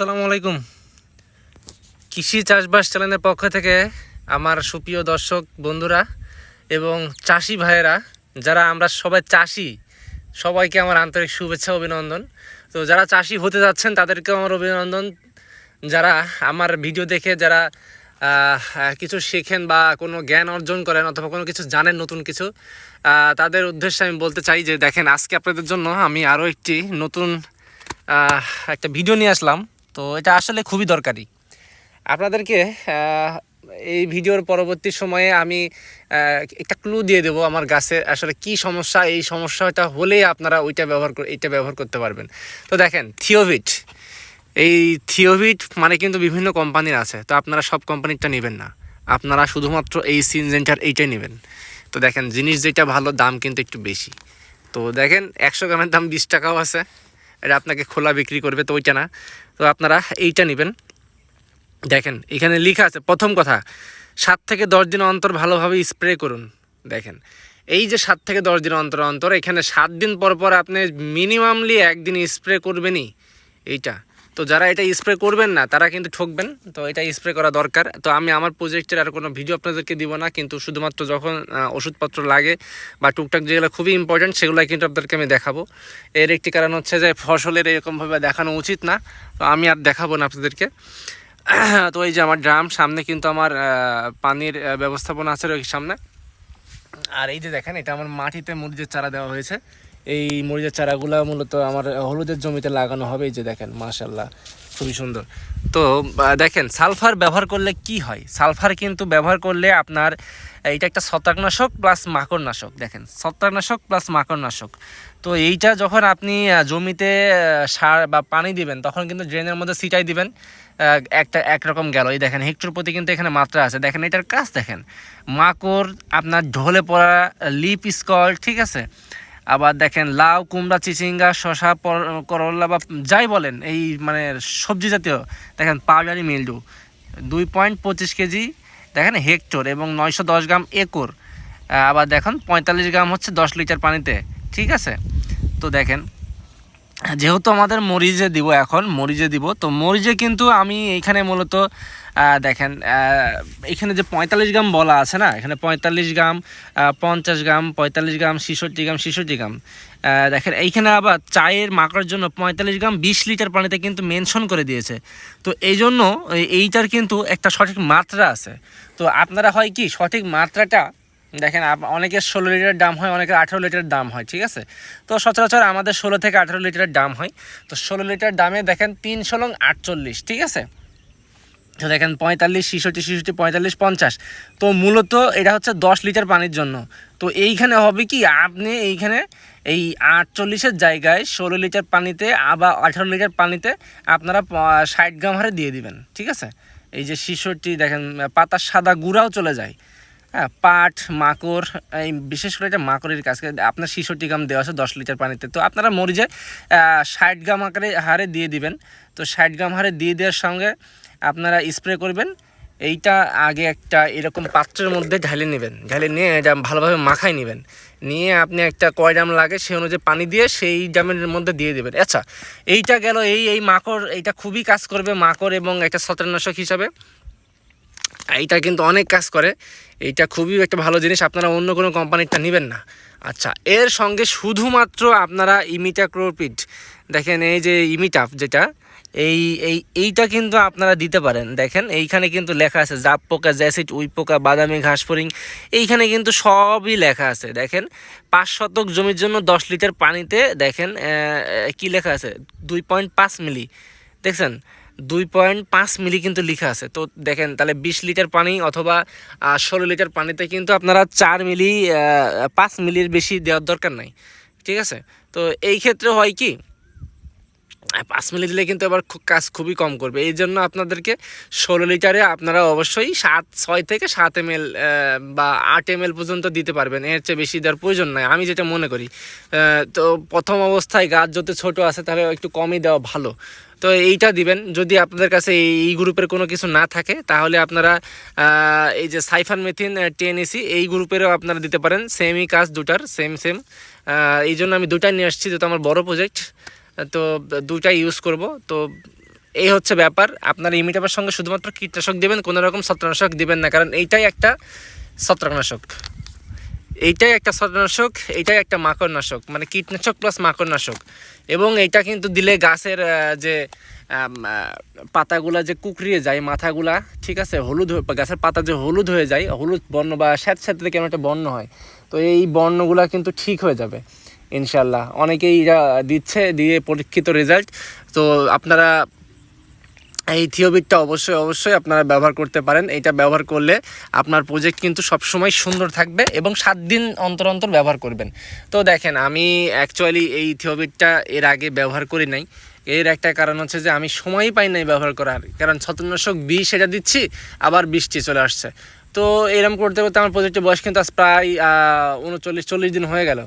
আসসালামু আলাইকুম। কৃষি চাষবাস চ্যানেলের পক্ষ থেকে আমার সুপ্রিয় দর্শক বন্ধুরা এবং চাষি ভাইয়েরা, যারা আমরা সবাই চাষি, সবাইকে আমার আন্তরিক শুভেচ্ছা, অভিনন্দন। তো যারা চাষি হতে যাচ্ছেন, তাদেরকেও আমার অভিনন্দন। যারা আমার ভিডিও দেখে যারা কিছু শেখেন বা কোনো জ্ঞান অর্জন করেন অথবা কোনো কিছু জানেন নতুন কিছু তাদের উদ্দেশ্যে আমি বলতে চাই যে, দেখেন, আজকে আপনাদের জন্য আমি আরও একটি নতুন একটা ভিডিও নিয়ে আসলাম। তো এটা আসলে খুবই দরকারি। আপনাদেরকে এই ভিডিওর পরবর্তী সময়ে আমি একটা ক্লু দিয়ে দেবো আমার গাছে আসলে কি সমস্যা, এই সমস্যাটা হলেই আপনারা ওইটা ব্যবহার এইটা ব্যবহার করতে পারবেন। তো দেখেন থিওভিট এই থিওভিট মানে কিন্তু বিভিন্ন কোম্পানির আছে, তো আপনারা সব কোম্পানিরটা নেবেন না। আপনারা শুধুমাত্র এই সিনজেন্টার এইটাই নেবেন। তো দেখেন, জিনিস যেটা ভালো, দাম কিন্তু একটু বেশি। তো দেখেন, একশো গ্রামের দাম বিশ টাকাও আছে। এটা আপনাকে খোলা বিক্রি করবে, তো ওইটা না। তো আপনারা এইটা নেবেন। দেখেন, এখানে লেখা আছে, প্রথম কথা, সাত থেকে দশ দিন অন্তর ভালোভাবে স্প্রে করুন। দেখেন, এই যে সাত থেকে দশ দিন অন্তর অন্তর, এখানে সাত দিন পর পর আপনি মিনিমামলি একদিন স্প্রে করবেনই। এইটা তো যারা এটা স্প্রে করবেন না, তারা কিন্তু ঠকবেন। তো এটা স্প্রে করা দরকার। তো আমি আমার প্রজেক্টের আর কোনো ভিডিও আপনাদেরকে দিব না, কিন্তু শুধুমাত্র যখন ওষুধপত্র লাগে বা টুকটাক যেগুলো খুবই ইম্পর্ট্যান্ট সেগুলো কিন্তু আপনাদেরকে আমি দেখাবো। এর একটি কারণ হচ্ছে যে ফসলের এরকমভাবে দেখানো উচিত না। তো আমি আর দেখাবো না আপনাদেরকে। তো এই যে আমার ড্রাম সামনে কিন্তু আমার পানির ব্যবস্থাপনা আছে ওই সামনে। আর এই যে দেখেন, এটা আমার মাটিতে মুরগির চারা দেওয়া হয়েছে। এই মরিচের চারাগুলো মূলত আমার হলুদের জমিতে লাগানো হবে, এই যে দেখেন মাশাল্লাহ খুবই সুন্দর। তো দেখেন, সালফার ব্যবহার করলে কি হয়? সালফার কিন্তু ব্যবহার করলে আপনার এইটা একটা ছত্রাকনাশক প্লাস মাকড়নাশক, দেখেন, ছত্রাকনাশক প্লাস মাকড়নাশক। তো এইটা যখন আপনি জমিতে সার বা পানি দিবেন, তখন কিন্তু ড্রেনের মধ্যে ছিটাই দিবেন একটা একরকম গেল। এই দেখেন, হেক্টর প্রতি কিন্তু এখানে মাত্রা আছে। দেখেন, এটার কাজ দেখেন, মাকড় আপনার ঢলে পড়া লিপ স্কল ঠিক আছে? আবার দেখেন লাউ, কুমড়া, চিচিঙ্গা শশা করলা বা যাই বলেন, এই মানে সবজি জাতীয়, দেখেন পাউডারি মিল্ডু। দুই পয়েন্ট পঁচিশ কেজি, দেখেন হেক্টর এবং নয়শো দশ গ্রাম একর। আবার দেখুন পঁয়তাল্লিশ গ্রাম হচ্ছে দশ লিটার পানিতে, ঠিক আছে? তো দেখেন, যেহেতু আমাদের মরিচে দিব এখন, মরিচে দিব, তো মরিচে কিন্তু আমি এইখানে মূলত দেখেন এখানে যে পঁয়তাল্লিশ গ্রাম বলা আছে না, এখানে পঁয়তাল্লিশ গ্রাম পঞ্চাশ গ্রাম, পঁয়তাল্লিশ গ্রাম, ছেষট্টি গ্রাম ছেষট্টি গ্রাম। দেখেন, এইখানে আবার চায়ের মাকড়ার জন্য পঁয়তাল্লিশ গ্রাম বিশ লিটার পানিতে কিন্তু মেনশন করে দিয়েছে। তো এই জন্য এইটার কিন্তু একটা সঠিক মাত্রা আছে। তো আপনারা হয় কি, সঠিক মাত্রাটা, দেখেন অনেকের ষোলো লিটার দাম হয়, অনেকের আঠেরো লিটার দাম হয়, ঠিক আছে? তো সচরাচর আমাদের ষোলো থেকে আঠেরো লিটারের দাম হয়। তো ষোলো লিটার দামে দেখেন তিনশো লং আটচল্লিশ, ঠিক আছে? তো দেখেন পঁয়তাল্লিশ, ছেষট্টি ছেষট্টি, পঁয়তাল্লিশ, পঞ্চাশ। তো মূলত এটা হচ্ছে দশ লিটার পানির জন্য। তো এইখানে হবে কি, আপনি এইখানে এই আটচল্লিশের জায়গায় ষোলো লিটার পানিতে আবার আঠারো লিটার পানিতে আপনারা ষাট গ্রাম হারে দিয়ে দিবেন, ঠিক আছে? এই যে ছেষট্টি, দেখেন, পাতার সাদা গুঁড়াও চলে যায়। হ্যাঁ পাট, মাকড়, এই বিশেষ করে এটা মাকড়ের কাজ, আপনার ছেষট্টি গ্রাম দেওয়া আছে দশ লিটার পানিতে। তো আপনারা মরিচে ষাট গ্রাম আকারে হারে দিয়ে দিবেন। তো ষাট গ্রাম হারে দিয়ে দেওয়ার সঙ্গে আপনারা স্প্রে করবেন। এইটা আগে একটা এরকম পাত্রের মধ্যে ঢালে নেবেন। ঢালে নিয়ে এটা ভালোভাবে মাখায় নেবেন। নিয়ে আপনি একটা কয় ড্রাম লাগে সেই অনুযায়ী পানি দিয়ে সেই ড্রামের মধ্যে দিয়ে দেবেন। আচ্ছা এইটা গেল, এই এই মাকড়, এইটা খুবই কাজ করবে মাকড় এবং একটা ছত্রাকনাশক হিসাবে। এইটা কিন্তু অনেক কাজ করে। এইটা খুবই একটা ভালো জিনিস, আপনারা অন্য কোনো কোম্পানিরটা নেবেন না। আচ্ছা এর সঙ্গে শুধুমাত্র আপনারা ইমিটা ইমিটাক্রোপিড দেখেন এই যে ইমিটাফ যেটা, এই এই, এইটা কিন্তু আপনারা দিতে পারেন। দেখেন, এইখানে কিন্তু লেখা আছে জাপ পোকা, জ্যাসিড, উই পোকা, বাদামি ঘাস ফড়িং, এইখানে কিন্তু সবই লেখা আছে। দেখেন, পাঁচ শতক জমির জন্য দশ লিটার পানিতে, দেখেন কি লেখা আছে? দুই পয়েন্ট পাঁচ মিলি। দেখছেন? দুই পয়েন্ট পাঁচ মিলি কিন্তু লেখা আছে। তো দেখেন, তাহলে বিশ লিটার পানি অথবা ষোলো লিটার পানিতে কিন্তু আপনারা চার মিলি পাঁচ মিলির বেশি দেওয়ার দরকার নাই। ঠিক আছে? তো এই ক্ষেত্রে হয় কি পাঁচ মিলি দিলে কিন্তু এবার কাজ খুবই কম করবে। এই জন্য আপনাদেরকে ষোলো লিটারে আপনারা অবশ্যই সাত, ছয় থেকে সাত এম বা আট এম পর্যন্ত দিতে পারবেন। এর চেয়ে বেশি দেওয়ার প্রয়োজন নাই। আমি যেটা মনে করি তো প্রথম অবস্থায় গাছ যদি ছোট আছে তাহলে একটু কমই দেওয়া ভালো। তো এইটা দিবেন। যদি আপনাদের কাছে এই গ্রুপের কোনো কিছু না থাকে, তাহলে আপনারা এই যে সাইফান মেথিন টেন এসি, এই গ্রুপেরও আপনারা দিতে পারেন। সেমই কাজ দুটার, সেম সেম। এই জন্য আমি দুটাই নিয়ে আসছি, যেহেতু আমার বড় প্রজেক্ট। তো দুটাই ইউজ করব। তো এই হচ্ছে ব্যাপার। আপনার ইমিটাপের সঙ্গে শুধুমাত্র কীটনাশক দেবেন, কোনো রকম ছত্রনাশক দিবেন না, কারণ এইটাই একটা ছত্রাকনাশক। এইটাই একটা ছত্রনাশক এইটাই একটা মাকড়নাশক মানে কীটনাশক প্লাস মাকড়নাশক। এবং এইটা কিন্তু দিলে গাছের যে পাতাগুলা যে কুকড়িয়ে যায়, মাথাগুলা, ঠিক আছে, হলুদ গাছের পাতা যে হলুদ হয়ে যায়, হলুদ বর্ণ বা স্যাঁত স্যাঁতে কেমন একটা বর্ণ হয়। তো এই বর্ণগুলা কিন্তু ঠিক হয়ে যাবে। ইনশাল্লাহ অনেকেই দিচ্ছে, দিয়ে পরীক্ষিত রেজাল্ট তো আপনারা এই থিওবিটটা অবশ্যই অবশ্যই আপনারা ব্যবহার করতে পারেন। এটা ব্যবহার করলে আপনার প্রজেক্ট কিন্তু সবসময় সুন্দর থাকবে এবং সাত দিন অন্তর অন্তর ব্যবহার করবেন। তো দেখেন, আমি অ্যাকচুয়ালি এই থিওবিটটা এর আগে ব্যবহার করি নাই। এর একটা কারণ হচ্ছে যে, আমি সময়ই পাই নাই ব্যবহার করার। কারণ ছত্রনাশক বিষ এটা দিচ্ছি, আবার বৃষ্টি চলে আসছে। তো এরকম করতে করতে আমার প্রজেক্টের বয়স কিন্তু আজ প্রায় উনচল্লিশ, চল্লিশ দিন হয়ে গেল।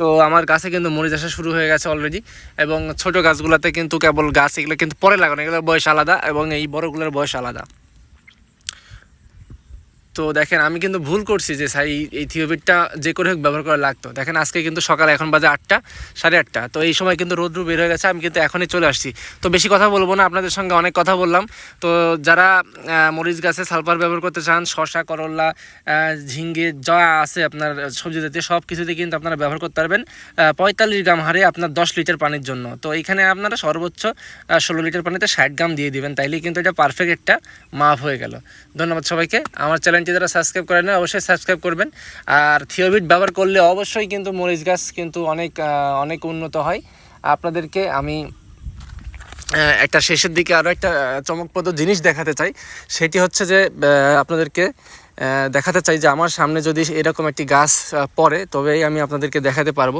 তো আমার গাছে কিন্তু মরিচ আসা শুরু হয়ে গেছে অলরেডি এবং ছোট গাছগুলোতে কিন্তু কেবল গাছ, এগুলো কিন্তু পরে লাগানো, এগুলোর বয়স আলাদা এবং এই বড়গুলোর বয়স আলাদা। তো দেখেন, আমি কিন্তু ভুল করছি যে সাই এই থিওবিটটা যে করে হোক ব্যবহার করা লাগতো। দেখেন, আজকে কিন্তু সকালে, এখন বাজে আটটা, সাড়ে আটটা। তো এই সময় কিন্তু রোদ্রু বের হয়ে গেছে, আমি কিন্তু এখনই চলে আসছি। তো বেশি কথা বলব না, আপনাদের সঙ্গে অনেক কথা বললাম। তো যারা মরিচ গাছে সালফার ব্যবহার করতে চান শশা করল্লা ঝিঙ্গে, যা আছে আপনার সবজি জাতীয়, সব কিছুতে কিন্তু আপনারা ব্যবহার করতে পারবেন পঁয়তাল্লিশ গ্রাম হারে আপনার দশ লিটার পানির জন্য। তো এইখানে আপনারা সর্বোচ্চ ষোলো লিটার পানিতে ষাট গ্রাম দিয়ে দিবেন, তাইলেই কিন্তু এটা পারফেক্ট একটা মাপ হয়ে গেল। ধন্যবাদ সবাইকে, আমার চ্যানেলটি যারা সাবস্ক্রাইব করেন না, অবশ্যই সাবস্ক্রাইব করবেন। আর থিওবিট ব্যবহার করলে অবশ্যই কিন্তু মরিচ গাছ কিন্তু অনেক অনেক উন্নত হয়। আপনাদেরকে আমি একটা শেষের দিকে আরও একটা চমকপ্রদ জিনিস দেখাতে চাই। সেটি হচ্ছে যে আপনাদেরকে দেখাতে চাই যে আমার সামনে যদি এরকম একটি গাছ পড়ে, তবেই আমি আপনাদেরকে দেখাতে পারব।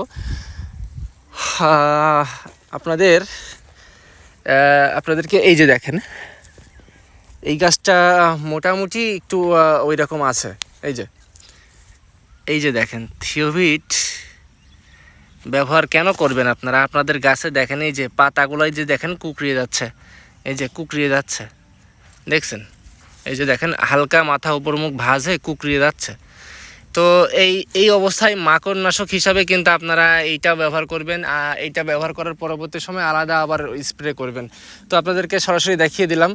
আপনাদের আপনাদেরকে এই যে দেখেন এই গাছটা মোটামুটি একটু ওই রকম আছে। এই যে। এই যে দেখেন থিওভিট ব্যবহার কেন করবেন আপনারা? আপনাদের গাছে দেখেন, এই যে পাতাগুলোই যে দেখেন কুকড়িয়ে যাচ্ছে। এই যে কুকড়িয়ে যাচ্ছে। দেখছেন? এই যে দেখেন, হালকা মাথা উপর মুখ ভাঁজে কুকড়িয়ে যাচ্ছে। তো এই এই অবস্থায় মাকড়নাশক হিসাবে কিন্তু আপনারা এইটা ব্যবহার করবেন এইটা ব্যবহার করার পরবর্তী সময় আলাদা আবার স্প্রে করবেন। তো আপনাদেরকে সরাসরি দেখিয়ে দিলাম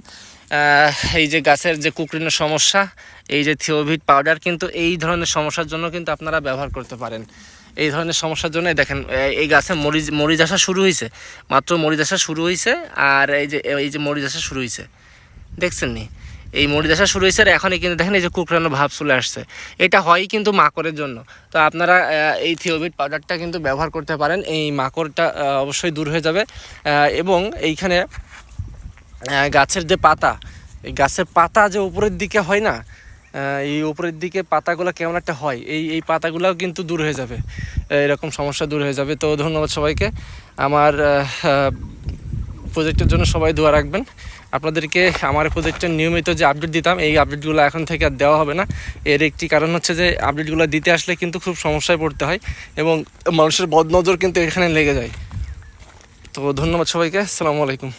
এই যে গাছের যে কুকরিনের সমস্যা, এই যে থিওভিট পাউডার কিন্তু এই ধরনের সমস্যার জন্য কিন্তু আপনারা ব্যবহার করতে পারেন। এই ধরনের সমস্যার জন্য দেখেন এই গাছে মরিচ মরিচ আসা শুরু হয়েছে মাত্র মরিচ আসা শুরু হয়েছে আর এই যে এই যে মরিচ আসা শুরু হয়েছে দেখছেন নি এই মরিচ আসা শুরু হয়েছে আর এখনই কিন্তু দেখেন এই যে কুকরানো ভাব চলে আসছে। এটা হয় কিন্তু মাকড়ের জন্য। তো আপনারা এই থিওবিট পাউডারটা কিন্তু ব্যবহার করতে পারেন। এই মাকড়টা অবশ্যই দূর হয়ে যাবে। এবং এইখানে গাছের যে পাতা, এই গাছের পাতা যে উপরের দিকে হয় না এই উপরের দিকে পাতাগুলো কেমন একটা হয়, এই এই পাতাগুলোও কিন্তু দূর হয়ে যাবে। এরকম সমস্যা দূর হয়ে যাবে। তো ধন্যবাদ সবাইকে। আমার প্রজেক্টের জন্য সবাই দোয়া রাখবেন। আপনাদেরকে আমার প্রজেক্টের নিয়মিত যে আপডেট দিতাম, এই আপডেটগুলো এখন থেকে আর দেওয়া হবে না। এর একটি কারণ হচ্ছে যে আপডেটগুলো দিতে আসলে কিন্তু খুব সমস্যায় পড়তে হয় এবং মানুষের বদনজর কিন্তু এখানে লেগে যায়। তো ধন্যবাদ সবাইকে। আসসালামু আলাইকুম।